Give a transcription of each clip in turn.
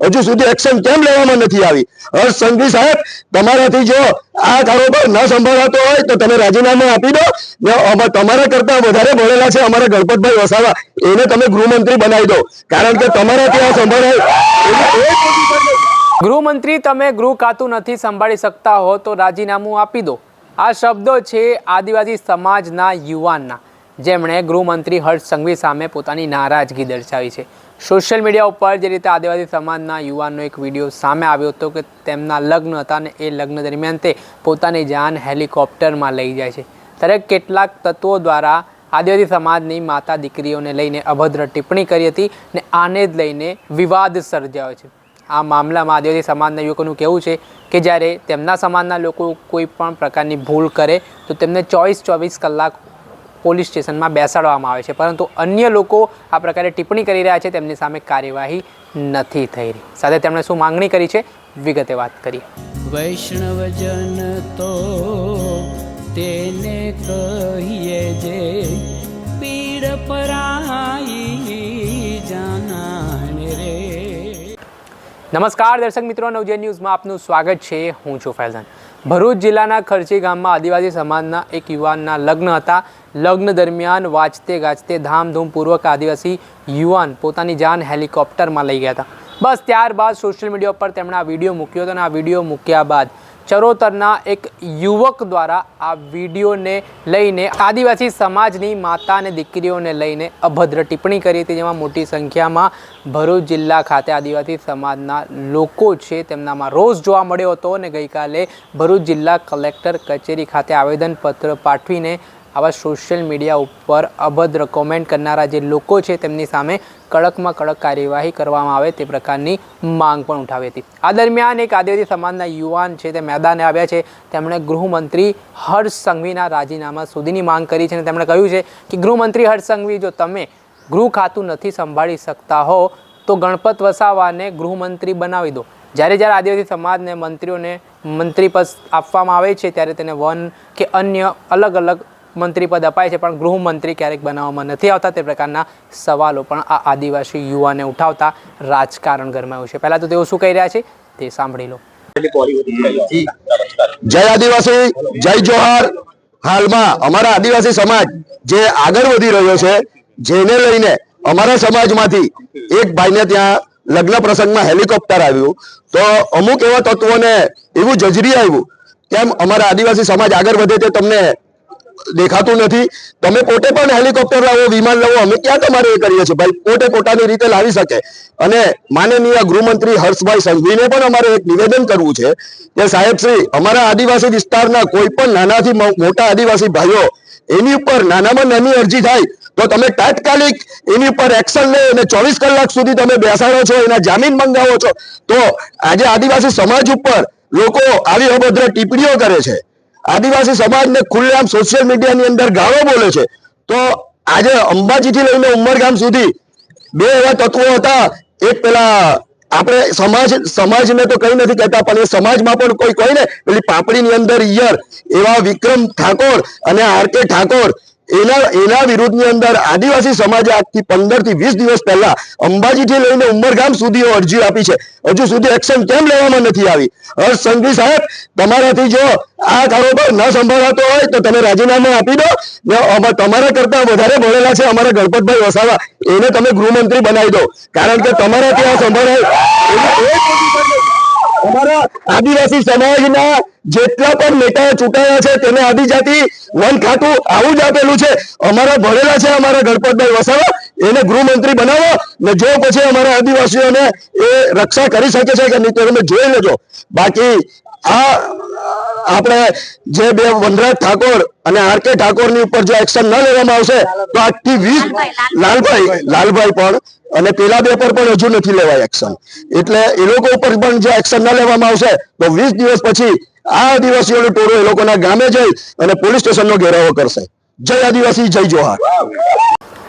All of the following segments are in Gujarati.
હજુ સુધી એક્શન કેમ લેવામાં નથી આવી? હર્ષ સંઘવી સાહેબ, તમારાથી જો આ કારોબાર ન સંભાળાતો હોય તો તમે રાજીનામું આપી દો. તમારા કરતા વધારે ભણેલા છે અમારા ગણપતભાઈ વસાવા. એને તમે ગૃહમંત્રી બનાવી દો. કારણ કે તમારાથી આ સંભાળાય. ગૃહમંત્રી તમે ગૃહ ખાતું નથી સંભાળી શકતા હો તો રાજીનામું આપી દો. આ શબ્દો છે આદિવાસી સમાજના યુવાનના. જેમણે ગૃહમંત્રી હર્ષ સંઘવી સામે પોતાની નારાજગી દર્શાવી છે. સોશિયલ મીડિયા ઉપર જે રીતે આદિવાસી સમાજના યુવાનનો એક વીડિયો સામે આવ્યો હતો કે તેમના લગ્ન હતા અને એ લગ્ન દરમિયાન તે પોતાની જાન હેલિકોપ્ટરમાં લઈ જાય છે. ત્યારે કેટલાક તત્વો દ્વારા આદિવાસી સમાજની માતા દીકરીઓને લઈને અભદ્ર ટિપ્પણી કરી હતી ને આને જ લઈને વિવાદ સર્જાયો છે. આ મામલામાં આદિવાસી સમાજના યુવકોનું કહેવું છે કે જ્યારે તેમના સમાજના લોકો કોઈ પણ પ્રકારની ભૂલ કરે તો તેમને ચોવીસ ચોવીસ કલાક પોલીસ સ્ટેશનમાં બેસાડવામાં આવે છે. પરંતુ અન્ય લોકો આ પ્રકારે ટિપ્પણી કરી રહ્યા છે તેમની સામે કાર્યવાહી નથી થઈ રહી. સાથે તેમણે શું માંગણી કરી છે વિગતે વાત કરીએ. વૈષ્ણવજન તો તેને કહીએ જે પીડ પરાઈ નમસ્કાર દર્શક મિત્રો નવજે ન્યૂઝમાં આપનું સ્વાગત છે. હું છું ફૈઝાન. ભરૂચ જિલ્લાના ખર્ચી ગામમાં આદિવાસી સમાજના એક યુવાનના લગ્ન હતા. લગ્ન દરમિયાન વાંચતે ગાજતે ધામધૂમપૂર્વક આદિવાસી યુવાન પોતાની જાન હેલિકોપ્ટરમાં લઈ ગયા હતા. બસ ત્યારબાદ સોશિયલ મીડિયા પર તેમણે આ વીડિયો મૂક્યો હતો અને આ વીડિયો મૂક્યા બાદ ચરોતરના એક યુવક દ્વારા આ વિડીયોને લઈને આદિવાસી સમાજની માતા અને દીકરીઓને લઈને અભદ્ર ટિપ્પણી કરી હતી, જેમાં મોટી સંખ્યામાં ભરૂચ જિલ્લા ખાતે આદિવાસી સમાજના લોકો છે. તેમનામાં રોષ જોવા મળ્યો હતો અને ગઈકાલે ભરૂચ જિલ્લા કલેક્ટર કચેરી ખાતે આવેદનપત્ર પાઠવીને આવા સોશિયલ મીડિયા ઉપર અભદ્ર કોમેન્ટ કરનારા જે લોકો છે, તેમની સામે કડકમાં કડક કાર્યવાહી કરવામાં આવે તે પ્રકારની માંગ પણ ઉઠાવી હતી. આ દરમિયાન એક આદિવાસી સમાજના યુવાન છે, તે મેદાને આવ્યા છે. તેમણે ગૃહમંત્રી હર્ષ સંઘવીના રાજીનામા સુધીની માંગ કરી છે અને તેમણે કહ્યું છે કે, ગૃહમંત્રી હર્ષ સંઘવી, જો તમે ગૃહ ખાતું નથી સંભાળી શકતા હો, તો ગણપત વસાવાને ગૃહમંત્રી બનાવી દો. જ્યારે જ્યારે આદિવાસી સમાજને મંત્રીઓને મંત્રી પદ આપવામાં આવે છે, ત્યારે તેને વન કે અન્ય અલગ અલગ મંત્રી પદ અપાય છે, પણ ગૃહમંત્રી ક્યારેક બનાવવામાં નથી આવતા. તે પ્રકારના સવાલો પણ આ આદિવાસી યુવાને ઉઠાવતા રાજકારણ ગરમાયું છે. પહેલાં તો તેઓ શું કહી રહ્યા છે? તે સાંભળી લો. જય આદિવાસી, જય જોહાર. હાલમાં અમારા આદિવાસી સમાજ જે આગળ વધી રહ્યો છે, જેને લઈને અમારા સમાજમાંથી એક ભાઈને ત્યાં લગ્ન પ્રસંગમાં હેલિકોપ્ટર આવ્યું. તો અમુક એવા તત્વોને એવું જજરી આવ્યું કેમ અમારા આદિવાસી સમાજ આગળ વધે તે તમને દેખાતું નથી. તમે પોતે પણ હેલિકોપ્ટર લાવો, વિમાન લાવો, અમે ક્યાં તમારે એ કરીએ છીએ? ભાઈ, પોતે પોતાની રીતે લાવી શકે. અને માનનીય ગૃહમંત્રી હર્ષભાઈ સંઘવીને પણ અમારે એક નિવેદન કરવું છે કે સાહેબ શ્રી, અમારા આદિવાસી વિસ્તારના કોઈ પણ નાનાથી મોટા આદિવાસી ભાઈઓ, એની ઉપર નાનામાં નાની અરજી થાય, તો તમે તાત્કાલિક એની ઉપર એક્શન લે અને ચોવીસ કલાક સુધી તમે બેસાડો છો, એના જામીન મંગાવો છો. તો આજે આદિવાસી સમાજ ઉપર લોકો આવી અભદ્ર ટિપ્પણીઓ કરે છે. આદિવાસી સમાજને ખુલ્લેઆમ સોશિયલ મીડિયાની અંદર ગાળો બોલે છે. તો આજે અંબાજીથી લઈને ઉમરગામ સુધી બે એવા તત્વો હતા. એક પેલા આપણે સમાજ, સમાજને તો કઈ નથી કહેતા, પણ એ સમાજમાં પણ કોઈ કોઈ ને, પેલી પાપડીની અંદર ઈયર એવા વિક્રમ ઠાકોર અને આર કે ઠાકોર એના એના વિરુદ્ધની અંદર આદિવાસી સમાજે આજથી પંદરથી વીસ દિવસ પહેલા અંબાજીથી લઈને ઉમરગામ સુધી અરજી આપી છે. હજુ સુધી એક્શન કેમ લેવામાં નથી આવી? હર્ષ સંઘવી સાહેબ, તમારાથી જો આ કારોબાર ન સંભાળાતો હોય તો તમે રાજીનામું આપી દો. તમારા કરતા વધારે ભણેલા છે અમારા ગણપતભાઈ વસાવા, એને તમે ગૃહમંત્રી બનાવી દો. કારણ કે તમારાથી આ સંભાળાય. અમારા આદિવાસી સમાજના જેટલા પણ નેતાઓ ચૂંટાયા છે તેને આદિજાતિ વન ખાતું આવું જ આપેલું છે. અમારા ભણેલા છે, અમારા ગણપતભાઈ વસાવા, એને ગૃહમંત્રી બનાવો ને જો પછી અમારા આદિવાસીઓને એ રક્ષા કરી શકે છે કે નહીં તો તમે જોઈ લેજો. બાકી આ આપણે જે બે વનરાજ ઠાકોર અને આર કે ઠાકોરની ઉપર જો એક્શન ન લેવામાં આવશે, તો આજથી વીસ લાલભાઈ લાલભાઈ પણ અને પેલા બે પર પણ હજુ નથી લેવાય એક્શન. એટલે એ લોકો ઉપર પણ જો એક્શન ન લેવામાં આવશે, તો વીસ દિવસ પછી આ આદિવાસીઓનું ટોળું એ લોકોના ગામે જઈ અને પોલીસ સ્ટેશનનો ઘેરાવો કરશે. જય આદિવાસી, જય જોહાર.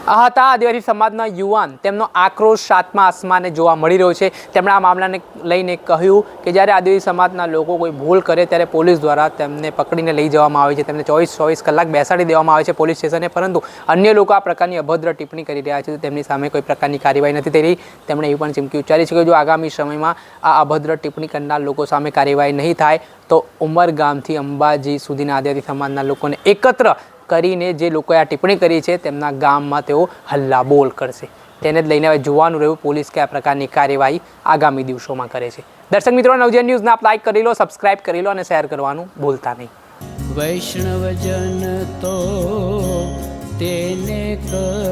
આ હતા આદિવાસી સમાજના યુવાન, તેમનો આક્રોશ સાતમા આસમાને જોવા મળી રહ્યો છે. તેમણે આ મામલાને લઈને કહ્યું કે જ્યારે આદિવાસી સમાજના લોકો કોઈ ભૂલ કરે ત્યારે પોલીસ દ્વારા તેમને પકડીને લઈ જવામાં આવે છે. તેમને ચોવીસ ચોવીસ કલાક બેસાડી દેવામાં આવે છે પોલીસ સ્ટેશને. પરંતુ અન્ય લોકો આ પ્રકારની અભદ્ર ટિપ્પણી કરી રહ્યા છે તેમની સામે કોઈ પ્રકારની કાર્યવાહી નથી થઈ રહી. તેમણે એવી પણ ચીમકી ઉચ્ચારી છે કે જો આગામી સમયમાં આ અભદ્ર ટિપ્પણી કરનાર લોકો સામે કાર્યવાહી નહીં થાય, તો ઉમરગામથી અંબાજી સુધીના આદિવાસી સમાજના લોકોને એકત્ર કરીને જે લોકોએ આ ટિપ્પણી કરી છે, તેમના ગામમાં તેઓ હલ્લા બોલ કરશે. તેને જ લઈને હવે જોવાનું રહ્યું, પોલીસ કયા પ્રકારની કાર્યવાહી આગામી દિવસોમાં કરે છે. દર્શક મિત્રો નવજન ન્યૂઝને આપ લાઈક કરી લો સબસ્ક્રાઇબ કરી લો અને શેર કરવાનું ભૂલતા નહીં. વૈષ્ણવજન તો તેને કહીએ